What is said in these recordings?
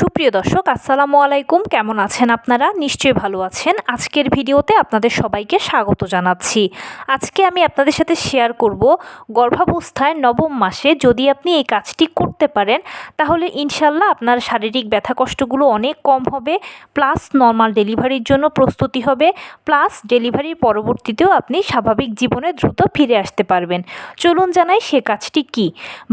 সুপ্রিয় দর্শক, আসসালামু আলাইকুম। কেমন আছেন আপনারা? নিশ্চয়ই ভালো আছেন। আজকের ভিডিওতে আপনাদের সবাইকে স্বাগত জানাচ্ছি। আজকে আমি আপনাদের সাথে শেয়ার করব গর্ভাবস্থায় নবম মাসে যদি আপনি এই কাজটি করতে পারেন, তাহলে ইনশাল্লাহ আপনার শারীরিক ব্যথা কষ্টগুলো অনেক কম হবে প্লাস নর্মাল ডেলিভারির জন্য প্রস্তুতি হবে প্লাস ডেলিভারির পরবর্তীতেও আপনি স্বাভাবিক জীবনে দ্রুত ফিরে আসতে পারবেন। চলুন জানাই সে কাজটি কি।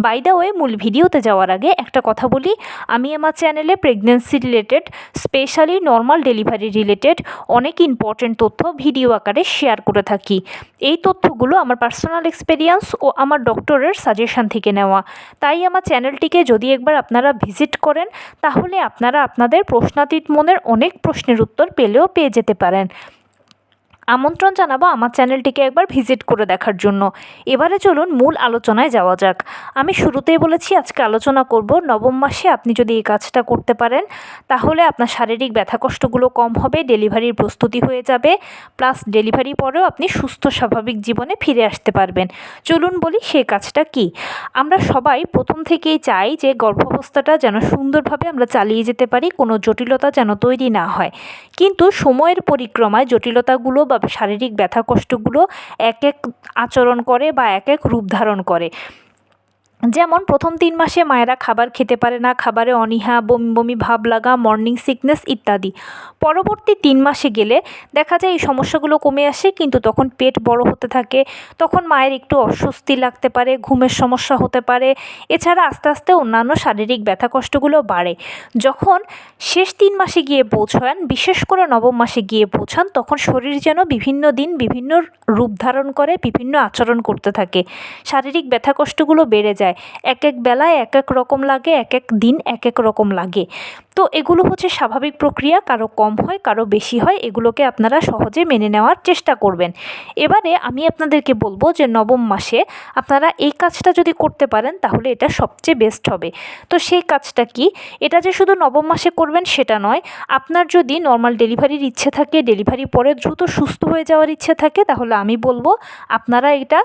বাই দ্য ওয়ে মূল ভিডিওতে যাওয়ার আগে একটা কথা বলি। আমি আমার চ্যানেলে pregnancy related specially normal delivery related অনেক ইম্পর্টেন্ট তথ্য ভিডিও আকারে শেয়ার করে থাকি। এই তথ্যগুলো আমার পার্সোনাল এক্সপেরিয়েন্স ও আমার ডক্টরের সাজেশান থেকে নেওয়া। তাই আমার চ্যানেলটিকে যদি একবার আপনারা ভিজিট করেন, তাহলে আপনারা আপনাদের প্রশ্নাতীত মনের অনেক প্রশ্নের উত্তর পেলেও পেয়ে যেতে পারেন। আমন্ত্রণ জানাব আমার চ্যানেলটিকে একবার ভিজিট করে দেখার জন্য। এবারে চলুন মূল আলোচনায় যাওয়া যাক। আমি শুরুতেই বলেছি, আজকে আলোচনা করব নবম মাসে আপনি যদি এই কাজটা করতে পারেন, তাহলে আপনার শারীরিক ব্যথা কষ্টগুলো কম হবে, ডেলিভারির প্রস্তুতি হয়ে যাবে, প্লাস ডেলিভারি পরেও আপনি সুস্থ, স্বাভাবিক জীবনে ফিরে আসতে পারবেন। চলুন বলি সেই কাজটা কি? আমরা সবাই প্রথম থেকেই চাই যে গর্ভাবস্থাটা যেন সুন্দরভাবে আমরা চালিয়ে যেতে পারি, কোনো জটিলতা যেন তৈরি না হয়। কিন্তু সময়ের পরিক্রমায় জটিলতাগুলো বা শারীরিক ব্যথা কষ্টগুলো এক এক আচরণ করে বা এক এক রূপ ধারণ করে। যেমন প্রথম তিন মাসে মায়েরা খাবার খেতে পারে না, খাবারে অনীহা, বমি বমি, ভাব লাগা মর্নিং সিকনেস ইত্যাদি। পরবর্তী তিন মাসে গেলে দেখা যায় এই সমস্যাগুলো কমে আসে, কিন্তু তখন পেট বড় হতে থাকে, তখন মায়ের একটু অস্বস্তি লাগতে পারে, ঘুমের সমস্যা হতে পারে। এছাড়া আস্তে আস্তে অন্যান্য শারীরিক ব্যথা কষ্টগুলো বাড়ে। যখন শেষ তিন মাসে গিয়ে পৌঁছান, বিশেষ করে নবম মাসে গিয়ে পৌঁছান, তখন শরীর যেন বিভিন্ন দিন বিভিন্ন রূপ ধারণ করে, বিভিন্ন আচরণ করতে থাকে। শারীরিক ব্যথা কষ্টগুলো বেড়ে যায়। এক এক বেলায় এক এক রকম লাগে এক এক দিন এক এক রকম লাগে। তো এগুলো হচ্ছে স্বাভাবিক প্রক্রিয়া, কারও কম হয়, কারও বেশি হয়, এগুলোকে আপনারা সহজে মেনে নেওয়ার চেষ্টা করবেন। এবারে আমি আপনাদেরকে বলব যে নবম মাসে আপনারা এই কাজটা যদি করতে পারেন, তাহলে এটা সবচেয়ে বেস্ট হবে। তো সেই কাজটা কি? এটা যে শুধু নবম মাসে করবেন সেটা নয়, আপনার যদি নর্মাল ডেলিভারির ইচ্ছে থাকে ডেলিভারি পরে দ্রুত সুস্থ হয়ে যাওয়ার ইচ্ছে থাকে, তাহলে আমি বলব আপনারা এটা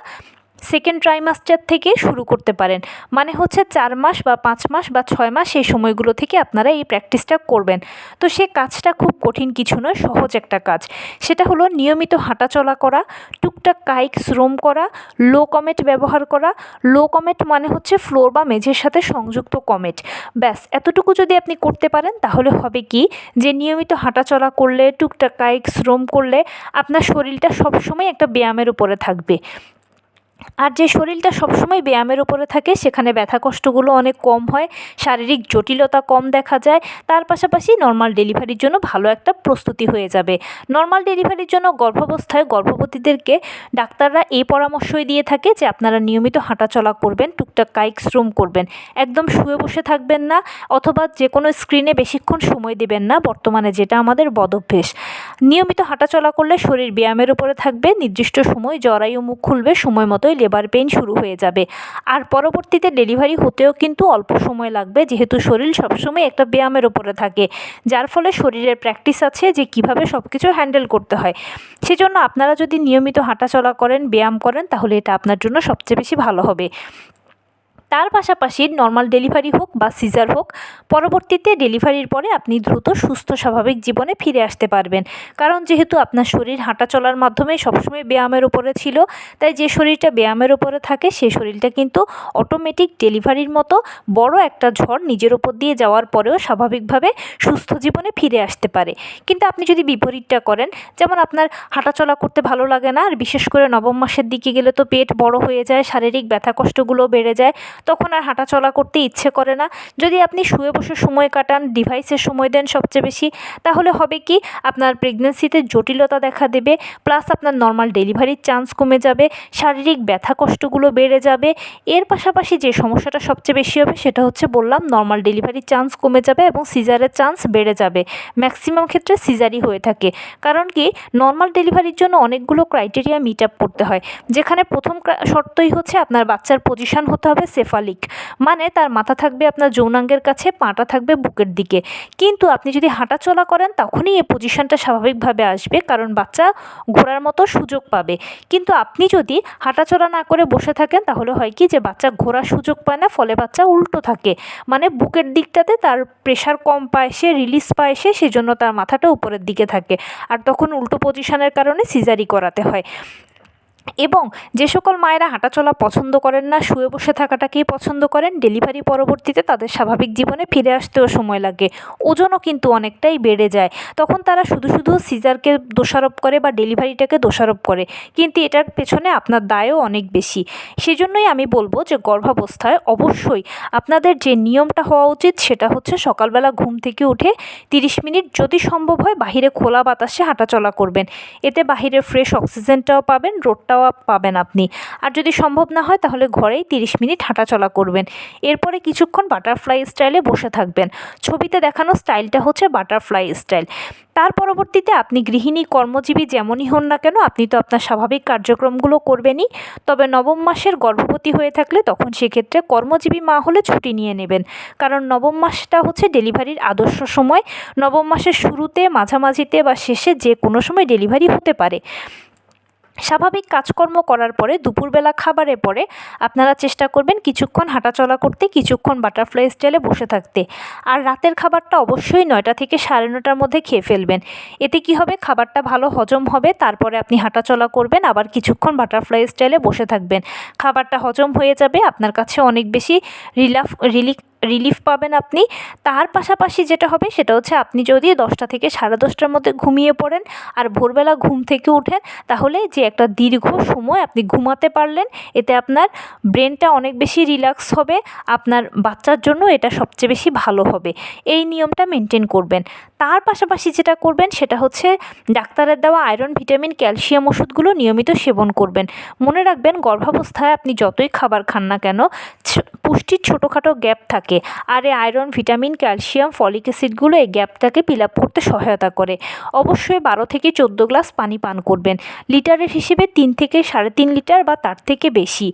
সেকেন্ড ট্রাইমাস্টার থেকে শুরু করতে পারেন। মানে হচ্ছে চার মাস বা পাঁচ মাস বা ছয় মাস এই সময়গুলো থেকে আপনারা এই প্র্যাকটিসটা করবেন। তো সে কাজটা খুব কঠিন কিছু নয়, সহজ একটা কাজ। সেটা হলো নিয়মিত হাঁটাচলা করা, টুকটাক কায়িক শ্রম করা লো কমেট ব্যবহার করা। লো কমেট মানে হচ্ছে ফ্লোর বা মেঝের সাথে সংযুক্ত কমেট ব্যাস, এতটুকু যদি আপনি করতে পারেন, তাহলে হবে কি? যে নিয়মিত হাঁটাচলা করলে, টুকটাক কায়িক শ্রম করলে আপনার শরীরটা সবসময় একটা ব্যায়ামের উপরে থাকবে। আর যে শরীরটা সবসময় ব্যায়ামের উপরে থাকে, সেখানে ব্যথা কষ্টগুলো অনেক কম হয়, শারীরিক জটিলতা কম দেখা যায়, তার পাশাপাশি নর্মাল ডেলিভারির জন্য ভালো একটা প্রস্তুতি হয়ে যাবে। নর্মাল ডেলিভারির জন্য গর্ভাবস্থায় গর্ভবতীদেরকে ডাক্তাররা এই পরামর্শই দিয়ে থাকে যে আপনারা নিয়মিত হাঁটাচলা করবেন, টুকটাক কায়িক শ্রম করবেন, একদম শুয়ে বসে থাকবেন না অথবা যে কোনো স্ক্রিনে বেশিক্ষণ সময় দেবেন না, বর্তমানে যেটা আমাদের বদভ্যেস। নিয়মিত হাঁটাচলা করলে শরীর ব্যায়ামের উপরে থাকবে, নির্দিষ্ট সময় জরায়ু মুখ খুলবে, সময় মতোই লেবার পেইন শুরু হয়ে যাবে। আর পরবর্তীতে ডেলিভারি হতেও কিন্তু অল্প সময় লাগবে, যেহেতু শরীর সবসময় একটা ব্যায়ামের ওপরে থাকে। যার ফলে শরীরের প্র্যাকটিস আছে যে কীভাবে সব কিছু হ্যান্ডেল করতে হয়। সেজন্য আপনারা যদি নিয়মিত হাঁটাচলা করেন, ব্যায়াম করেন, তাহলে এটা আপনার জন্য সবচেয়ে বেশি ভালো হবে। তার পাশাপাশি নর্মাল ডেলিভারি হোক বা সিজার হোক, পরবর্তীতে ডেলিভারির পরে আপনি দ্রুত সুস্থ স্বাভাবিক জীবনে ফিরে আসতে পারবেন। কারণ যেহেতু আপনার শরীর হাঁটা চলার মাধ্যমে সবসময় ব্যায়ামের উপরে ছিল, তাই যে শরীরটা ব্যায়ামের উপরে থাকে, সে শরীরটা কিন্তু অটোমেটিক ডেলিভারির মতো বড় একটা ঝড় নিজের ওপর দিয়ে যাওয়ার পরেও স্বাভাবিকভাবে সুস্থ জীবনে ফিরে আসতে পারে। কিন্তু আপনি যদি বিপরীতটা করেন, যেমন আপনার হাঁটাচলা করতে ভালো লাগে না, আর বিশেষ করে নবম মাসের দিকে গেলে তো পেট বড় হয়ে যায়, শারীরিক ব্যথা কষ্টগুলো বেড়ে যায় তখন আর হাঁটাচলা করতে ইচ্ছে করে না। যদি আপনি শুয়ে বসে সময় কাটান ডিভাইসে সময় দেন সবচেয়ে বেশি, তাহলে হবে কি, আপনার প্রেগনেন্সিতে জটিলতা দেখা দেবে প্লাস আপনার নর্মাল ডেলিভারির চান্স কমে যাবে, শারীরিক ব্যথা কষ্টগুলো বেড়ে যাবে। এর পাশাপাশি যে সমস্যাটা সবচেয়ে বেশি হবে, সেটা হচ্ছে বললাম নর্মাল ডেলিভারির চান্স কমে যাবে এবং সিজারের চান্স বেড়ে যাবে। ম্যাক্সিমাম ক্ষেত্রে সিজারই হয়ে থাকে। কারণ কি নর্মাল ডেলিভারির জন্য অনেকগুলো ক্রাইটেরিয়া মিট আপ করতে হয়। যেখানে প্রথম শর্তই হচ্ছে আপনার বাচ্চার পজিশন হতে হবে সেফ এনসেফালিক মানে তার মাথা থাকবে আপনার যৌনাঙ্গের কাছে, পাটা থাকবে বুকের দিকে। কিন্তু আপনি যদি হাঁটাচলা করেন, তখনই এই পজিশনটা স্বাভাবিকভাবে আসবে, কারণ বাচ্চা ঘোরার মতো সুযোগ পাবে। কিন্তু আপনি যদি হাঁটাচলা না করে বসে থাকেন, তাহলে হয় কি যে বাচ্চা ঘোরার সুযোগ পায় না, ফলে বাচ্চা উল্টো থাকে। মানে বুকের দিকটাতে তার প্রেশার কম পায়, সে রিলিজ পায় সে, সেজন্য তার মাথাটা উপরের দিকে থাকে। আর তখন উল্টো পজিশনের কারণে সিজারি করাতে হয়। এবং যে সকল মায়েরা হাঁটাচলা পছন্দ করেন না, শুয়ে বসে থাকাটাকেই পছন্দ করেন ডেলিভারি পরবর্তীতে তাদের স্বাভাবিক জীবনে ফিরে আসতেও সময় লাগে। ওজনও কিন্তু অনেকটাই বেড়ে যায়। তখন তারা শুধু শুধু সিজারকে দোষারোপ করে বা ডেলিভারিটাকে দোষারোপ করে। কিন্তু এটার পেছনে আপনার দায়ও অনেক বেশি। সেজন্যই আমি বলব যে গর্ভাবস্থায় অবশ্যই আপনাদের যে নিয়মটা হওয়া উচিত সেটা হচ্ছে সকালবেলা ঘুম থেকে উঠে তিরিশ মিনিট যদি সম্ভব হয় বাহিরে খোলা বাতাসে হাঁটাচলা করবেন। এতে বাহিরের ফ্রেশ অক্সিজেনটাও পাবেন রোদটাও পাবেন আপনি। আর যদি সম্ভব না হয় তাহলে ঘরেই তিরিশ মিনিট হাঁটাচলা করবেন। এরপরে কিছুক্ষণ বাটারফ্লাই স্টাইলে বসে থাকবেন। ছবিতে দেখানো স্টাইলটা হচ্ছে বাটারফ্লাই স্টাইল তার পরবর্তীতে আপনি গৃহিণী, কর্মজীবী যেমনই হন না কেন, আপনি তো আপনার স্বাভাবিক কার্যক্রমগুলো করবেনই। তবে নবম মাসের গর্ভবতী হয়ে থাকলে তখন সেক্ষেত্রে কর্মজীবী মা হলে ছুটি নিয়ে নেবেন। কারণ নবম মাসটা হচ্ছে ডেলিভারির আদর্শ সময়। নবম মাসের শুরুতে, মাঝামাঝিতে বা শেষে যে কোনো সময় ডেলিভারি হতে পারে। স্বাভাবিক কাজকর্ম করার পরে দুপুরবেলা খাবারের পরে আপনারা চেষ্টা করবেন কিছুক্ষণ হাঁটাচলা করতে, কিছুক্ষণ বাটারফ্লাই স্টাইলে বসে থাকতে। আর রাতের খাবারটা অবশ্যই নয়টা থেকে সাড়ে নটার মধ্যে খেয়ে ফেলবেন। এতে কি হবে? খাবারটা ভালো হজম হবে, তারপরে আপনি হাঁটাচলা করবেন, আবার কিছুক্ষণ বাটারফ্লাই স্টাইলে বসে থাকবেন। খাবারটা হজম হয়ে যাবে, আপনার কাছে অনেক বেশি রিলাফ, রিলিফ রিলিফ পাবেন আপনি। তার পাশাপাশি যেটা হবে সেটা হচ্ছে আপনি যদি দশটা থেকে সাড়ে দশটার মধ্যে ঘুমিয়ে পড়েন আর ভোরবেলা ঘুম থেকে উঠেন, তাহলে যে একটা দীর্ঘ সময় আপনি ঘুমাতে পারলেন, এতে আপনার ব্রেনটা অনেক বেশি রিল্যাক্স হবে, আপনার বাচ্চার জন্য এটা সবচেয়ে বেশি ভালো হবে। এই নিয়মটা মেনটেন করবেন। তার পাশাপাশি যেটা করবেন সেটা হচ্ছে ডাক্তারের দেওয়া আয়রন, ভিটামিন, ক্যালসিয়াম ওষুধগুলো নিয়মিত সেবন করবেন। মনে রাখবেন, গর্ভাবস্থায় আপনি যতই খাবার খান না কেন পুষ্টির ছোটোখাটো গ্যাপ থাকে। আর এই আয়রন, ভিটামিন, ক্যালসিয়াম, ফলিক অ্যাসিডগুলো এই গ্যাপটাকে ফিল আপ করতে সহায়তা করে। অবশ্যই বারো থেকে চোদ্দ গ্লাস পানি পান করবেন। লিটারের হিসেবে তিন থেকে সাড়ে তিন লিটার বা তার থেকে বেশি।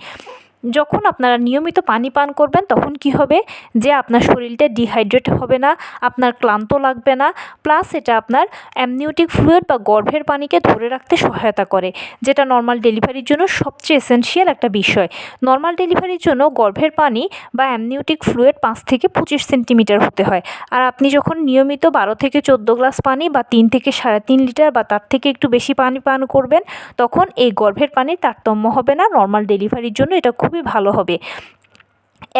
যখন আপনারা নিয়মিত পানি পান করবেন, তখন কি হবে? যে আপনার শরীরটা ডিহাইড্রেট হবে না, আপনার ক্লান্ত লাগবে না প্লাস এটা আপনার অ্যামনিওটিক ফ্লুয়েড বা গর্ভের পানিকে ধরে রাখতে সহায়তা করে, যেটা নর্মাল ডেলিভারির জন্য সবচেয়ে এসেন্সিয়াল একটা বিষয়। নর্মাল ডেলিভারির জন্য গর্ভের পানি বা অ্যামনিওটিক ফ্লুয়েড পাঁচ থেকে পঁচিশ সেন্টিমিটার হতে হয়। আর আপনি যখন নিয়মিত বারো থেকে চোদ্দ গ্লাস পানি বা তিন থেকে সাড়ে তিন লিটার বা তার থেকে একটু বেশি পানি পান করবেন, তখন এই গর্ভের পানির তারতম্য হবে না। নর্মাল ডেলিভারির জন্য এটা খুবই খুবই ভালো হবে।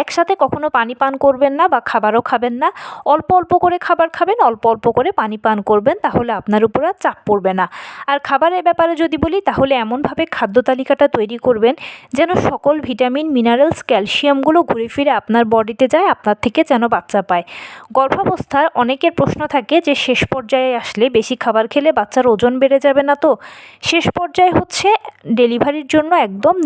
একসাথে কখনো পানি পান করবেন না বা খাবারও খাবেন না। অল্প অল্প করে খাবার খাবেন, অল্প অল্প করে পানি পান করবেন, তাহলে আপনার উপর আর চাপ পড়বে না। আর খাবারের ব্যাপারে যদি বলি, তাহলে এমনভাবে খাদ্য তালিকাটা তৈরি করবেন যেন সকল ভিটামিন, মিনারেলস, ক্যালসিয়ামগুলো ঘুরে ফিরে আপনার বডিতে যায়, আপনার থেকে যেন বাচ্চা পায়। গর্ভাবস্থার অনেকের প্রশ্ন থাকে যে, শেষ পর্যায়ে আসলে বেশি খাবার খেলে বাচ্চার ওজন বেড়ে যাবে না তো? শেষ পর্যায়ে হচ্ছে ডেলিভারির জন্য একদম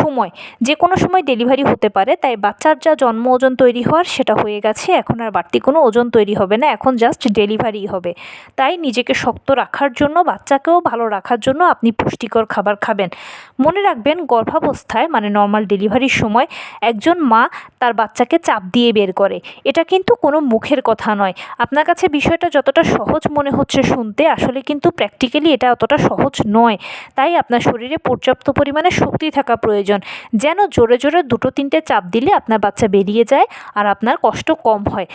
সময়। যে কোনো সময় ডেলিভারি হতে পারে, তাই বাচ্চার যা জন্ম ওজন তৈরি হওয়ার সেটা হয়ে গেছে, এখন আর বাড়তি কোনো ওজন তৈরি হবে না, এখন জাস্ট ডেলিভারি হবে। তাই নিজেকে শক্ত রাখার জন্য, বাচ্চাকেও ভালো রাখার জন্য আপনি পুষ্টিকর খাবার খাবেন। মনে রাখবেন, গর্ভাবস্থায় মানে নর্মাল ডেলিভারির সময়, একজন মা তার বাচ্চাকে চাপ দিয়ে বের করে। এটা কিন্তু কোনো মুখের কথা নয়। আপনার কাছে বিষয়টা যতটা সহজ মনে হচ্ছে শুনতে, আসলে কিন্তু প্র্যাকটিক্যালি এটা অতটা সহজ নয়। তাই আপনার শরীরে পর্যাপ্ত পরিমাণে শক্তি থাকা প্রয়োজন। যেন জোরে জোরে দুটো তিনটে চাপ দিলে আপনার বাচ্চা বেরিয়ে যায় আর আপনার কষ্ট কম হয়।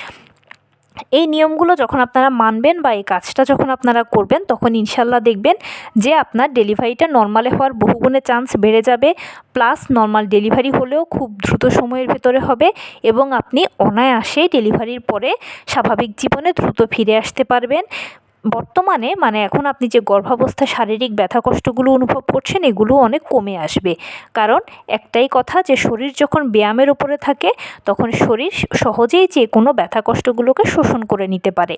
এই নিয়মগুলো যখন আপনারা মানবেন বা এই কাজটা যখন আপনারা করবেন, তখন ইনশাল্লাহ দেখবেন যে আপনার ডেলিভারিটা নর্মালে হওয়ার বহুগুণে চান্স বেড়ে যাবে। প্লাস নর্মাল ডেলিভারি হলেও খুব দ্রুত সময়ের ভেতরে হবে এবং আপনি অনায়াসে ডেলিভারির পরে স্বাভাবিক জীবনে দ্রুত ফিরে আসতে পারবেন। বর্তমানে মানে এখন আপনি যে গর্ভাবস্থায় শারীরিক ব্যথা কষ্টগুলো অনুভব করছেন, এগুলো অনেক কমে আসবে। কারণ একটাই কথা যে, শরীর যখন ব্যায়ামের উপরে থাকে, তখন শরীর সহজেই যে কোনো ব্যথা কষ্টগুলোকে শোষণ করে নিতে পারে।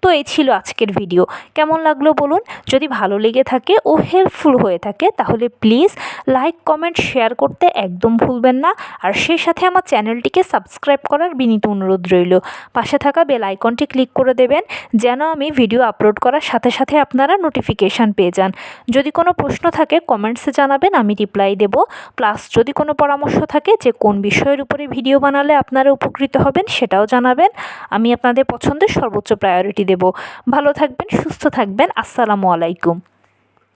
তো এই ছিল আজকের ভিডিও। কেমন লাগল বলুন? যদি ভালো লেগে থাকে ও হেল্পফুল হয়ে থাকে, তাহলে প্লিজ লাইক, কমেন্ট, শেয়ার করতে একদম ভুলবেন না। আর সেই সাথে আমার চ্যানেলটিকে সাবস্ক্রাইব করার বিনীত অনুরোধ রইল। পাশে থাকা বেল আইকনটি ক্লিক করে দেবেন, যেন আমি ভিডিও আপলোড আপলোড করার সাথে সাথে আপনারা নোটিফিকেশান পেয়ে যান। যদি কোনো প্রশ্ন থাকে কমেন্টসে জানাবেন, আমি রিপ্লাই দেব। প্লাস যদি কোনো পরামর্শ থাকে যে কোন বিষয়ের উপরে ভিডিও বানালে আপনারা উপকৃত হবেন, সেটাও জানাবেন। আমি আপনাদের পছন্দের সর্বোচ্চ প্রায়োরিটি দেব। ভালো থাকবেন, সুস্থ থাকবেন। আসসালামু আলাইকুম।